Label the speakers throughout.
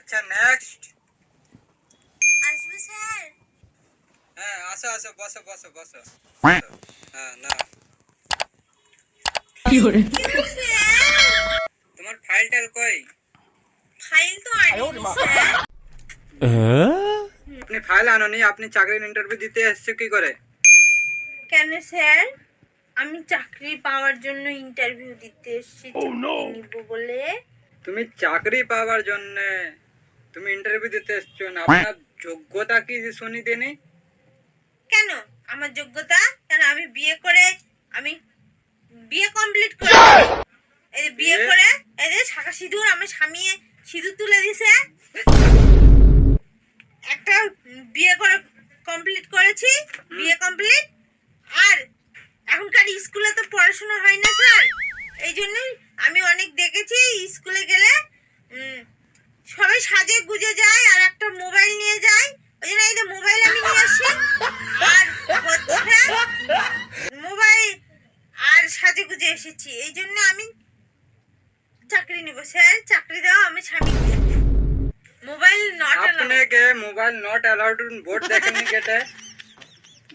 Speaker 1: আচ্ছা নেক্সট
Speaker 2: আসব স্যার।
Speaker 1: হ্যাঁ আসো আসো বসো বসো বসো। হ্যাঁ না।
Speaker 2: স্যার
Speaker 1: তোমার ফাইলটার কই?
Speaker 2: ফাইল তো আনিনি স্যার।
Speaker 1: আপনি ফাইল আনোনি আপনি চাকরির ইন্টারভিউ দিতে এসেছ কি করে?
Speaker 2: কেন স্যার? আমি চাকরি পাওয়ার জন্য ইন্টারভিউ দিতে এসেছি চাকরি নিব বলে।
Speaker 1: তুমি চাকরি পাওয়ার জন্য তুমি ইন্টারভিউ দিতে এসছো না? আপনার যোগ্যতা কি শুনি দেনি
Speaker 2: কেন? আমার যোগ্যতা? কেন আমি বিয়ে করে আমি বিয়ে কমপ্লিট করে এই যে বিয়ে? করে এই যে শাখা সিঁদুর আমার স্বামী সিঁদুর তুলে দিছে। একটা বিয়ে করে কমপ্লিট করেছি বিয়ে কমপ্লিট আর এখনকার স্কুলে তো পড়াশোনা হয় না স্যার। এই জন্যই আমি অনেক দেখেছি স্কুলে সাজে গুজে যায় আর একটা মোবাইল নিয়ে যায়। ওই জন্য এই যে মোবাইল আমি নিয়ে আসি। আর হচ্ছে মোবাইল আর সাজে গুজে এসেছি। এই জন্য আমি চাকরি নিব। স্যার চাকরি দাও আমি স্বামী মোবাইল নট
Speaker 1: আপনাকে মোবাইল নট অ্যালাউড বোর্ড দেখেননি গেটে?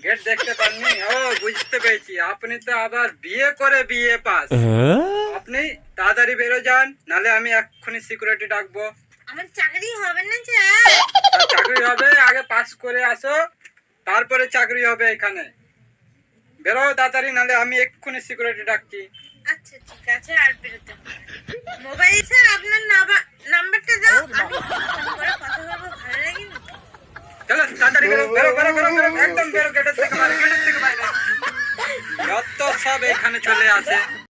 Speaker 1: গেট দেখতে পাননি? ও বুঝতে পেরেছি। আপনি তো আবার বিয়ে করে বিয়ে পাস। আপনি তাড়াতাড়ি বেরো যান নালে আমি এক্ষুনি সিকিউরিটি ডাকবো।
Speaker 2: আমার চাকরি হবে না স্যার।
Speaker 1: চাকরি হবে আগে পাস করে আসো তারপরে চাকরি হবে এখানে। বেরো তাড়াতাড়ি নালে আমি এক্ষুনি সিকিউরিটি ডাকছি।
Speaker 2: আচ্ছা ঠিক আছে আর বেরোতে মোবাইল স্যার আপনার নাম্বার- নাম্বারটা দাও আমি ফোন করে কথা বলব ভালো লাগে
Speaker 1: চলো তাড়াতাড়ি বেরো বেরো বেরো বেরো বেরো একদম বেরো গেটের থেকে বাইরে গেটের থেকে বাইরে। যত সব এখানে চলে আসে।